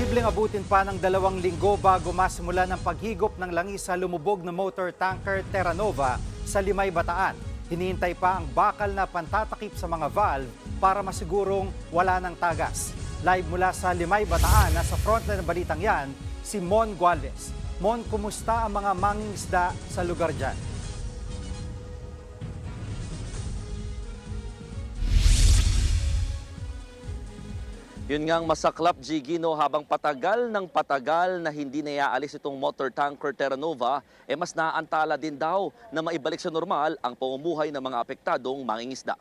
Posibleng abutin pa ng dalawang linggo bago masimula ng paghigop ng langis sa lumubog na motor tanker Terra Nova sa Limay, Bataan. Hinihintay pa ang bakal na pantatakip sa mga valve para masigurong wala ng tagas. Live mula sa Limay, Bataan, nasa frontline ng balitang yan, si Mon Gualvez. Mon, kumusta ang mga mangingisda sa lugar dyan? Yun ngang masaklap, Gino, habang patagal ng patagal na hindi na iaalis itong motor tanker Terra Nova, eh mas naantala din daw na maibalik sa normal ang pamumuhay ng mga apektadong mangingisda.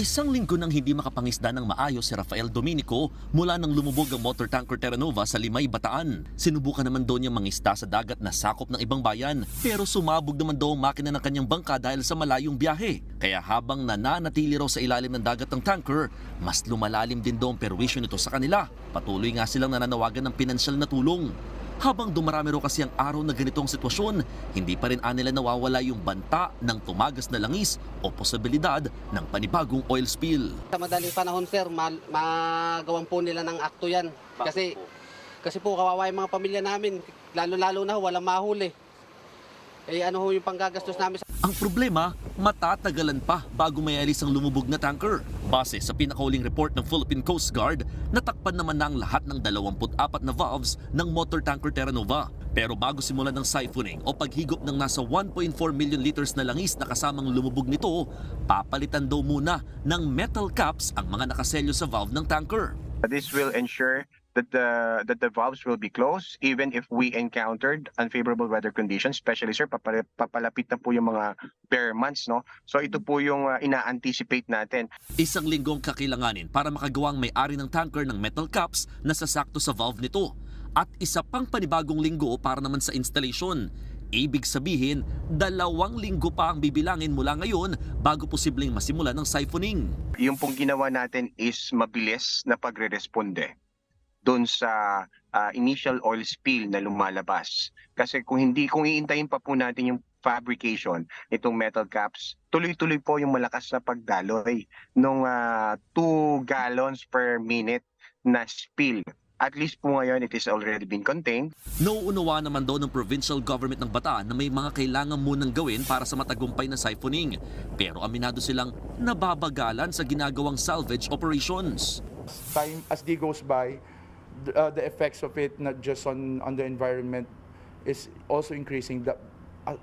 Isang linggo nang hindi makapangisda ng maayos si Rafael Dominico mula nang lumubog ang motor tanker Terra Nova sa Limay, Bataan. Sinubukan naman daw niyang mangisda sa dagat na sakop ng ibang bayan pero sumabog naman daw ang makina ng kanyang bangka dahil sa malayong biyahe. Kaya habang nananatili raw sa ilalim ng dagat ng tanker, mas lumalalim din daw ang perwisyo nito sa kanila. Patuloy nga silang nananawagan ng pinansyal na tulong. Habang dumarami raw kasi ang araw na ganitong sitwasyon, hindi pa rin anila nawawala yung banta ng tumagas na langis o posibilidad ng panibagong oil spill. Sa madaling panahon sir, ma- magawan po nila ng akto yan. Kasi kasi po kawawa yung mga pamilya namin, lalo-lalo na walang mahuli. Eh ano ho yung panggagastos namin sa Ang problema, matatagalan pa bago may alis ang lumubog na tanker. Base sa pinakauling report ng Philippine Coast Guard, natakpan naman na ang lahat ng 24 na valves ng motor tanker Terra Nova. Pero bago simulan ng siphoning o paghigop ng nasa 1.4 million liters na langis na kasamang lumubog nito, papalitan daw muna ng metal caps ang mga nakaselyo sa valve ng tanker. This will ensure that the that the valves will be closed even if we encountered unfavorable weather conditions, especially sir papala- papalapit na po yung mga bare months no. So ito po yung uh, ina-anticipate natin. Isang linggong kakilanganin para makagawa ang may-ari ng tanker ng metal caps na sasakto sa valve nito. At isa pang panibagong linggo para naman sa installation. Ibig sabihin, dalawang linggo pa ang bibilangin mula ngayon bago posibleng masimulan ng siphoning. Yung pong ginawa natin is mabilis na pagre-responde doon sa uh, initial oil spill na lumalabas. Kasi kung hindi kung iintayin pa po natin yung fabrication nitong metal caps, tuloy-tuloy po yung malakas na pagdaloy nung 2 gallons per minute na spill. At least po ngayon, it is already been contained. Nauunawa naman daw ng provincial government ng Bataan na may mga kailangan munang gawin para sa matagumpay na siphoning. Pero aminado silang nababagalan sa ginagawang salvage operations. time as day goes by, uh, the effects of it, not just on, on the environment, is also increasing. The, uh,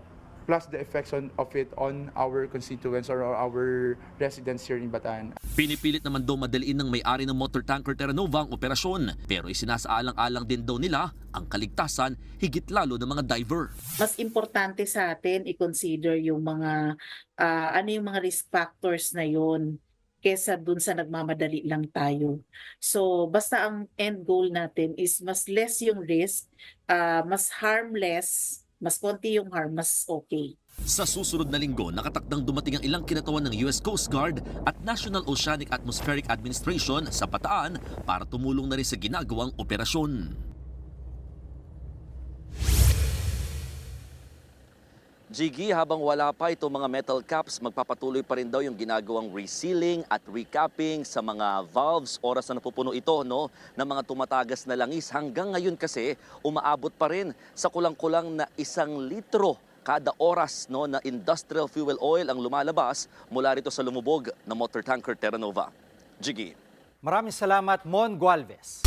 plus the effects on, of it on our constituents or our residents here in Bataan. Pinipilit naman daw madaliin ng may-ari ng motor tanker Terra Nova ang operasyon. Pero isinasaalang-alang din daw nila ang kaligtasan higit lalo ng mga diver. mas importante sa atin i-consider yung mga ah, ano yung mga risk factors na yon kesa dun sa nagmamadali lang tayo. So basta ang end goal natin is mas less yung risk, ah, mas harmless, mas konti yung harm, mas okay. Sa susunod na linggo, nakatakdang dumating ang ilang kinatawan ng US Coast Guard at National Oceanic Atmospheric Administration sa Bataan para tumulong na rin sa ginagawang operasyon. Jiggy, habang wala pa itong mga metal caps, magpapatuloy pa rin daw yung ginagawang resealing at recapping sa mga valves. Oras na napupuno ito no, ng mga tumatagas na langis. Hanggang ngayon kasi, umaabot pa rin sa kulang-kulang na isang litro kada oras no, na industrial fuel oil ang lumalabas mula rito sa lumubog na motor tanker Terra Nova. Jiggy. Maraming salamat, Mon Gualvez.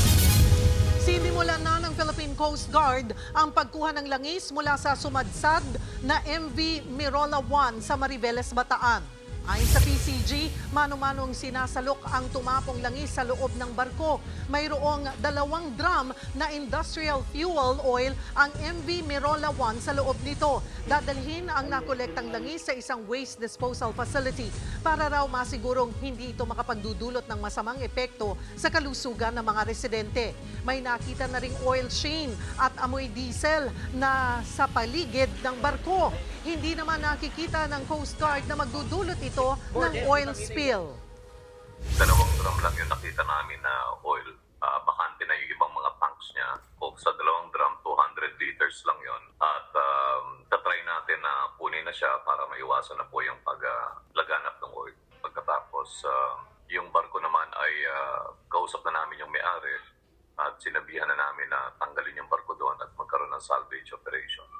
Sinimulan na ng Philippine Coast Guard ang pagkuha ng langis mula sa sumadsad na MV Mirola 1 sa Mariveles, Bataan. Ayon sa PCG, mano-manong sinasalok ang tumapong langis sa loob ng barko. Mayroong dalawang drum na industrial fuel oil ang MV Mirola 1 sa loob nito. Dadalhin ang nakolektang langis sa isang waste disposal facility para raw masigurong hindi ito makapagdudulot ng masamang epekto sa kalusugan ng mga residente. May nakita na ring oil sheen at amoy diesel na sa paligid ng barko. Hindi naman nakikita ng Coast Guard na magdudulot ito ng oil spill. dalawang drum lang yung nakita namin na oil. Ah, bakante na yung ibang mga tanks niya. O sa dalawang drum, 200 liters lang yon At um, tatry natin na kunin na siya para maiwasan na po yung paglaganap ng oil. Pagkatapos, ah, yung barko naman ay ah, kausap na namin yung may-ari at sinabihan na namin na tanggalin yung barko doon at magkaroon ng salvage operation.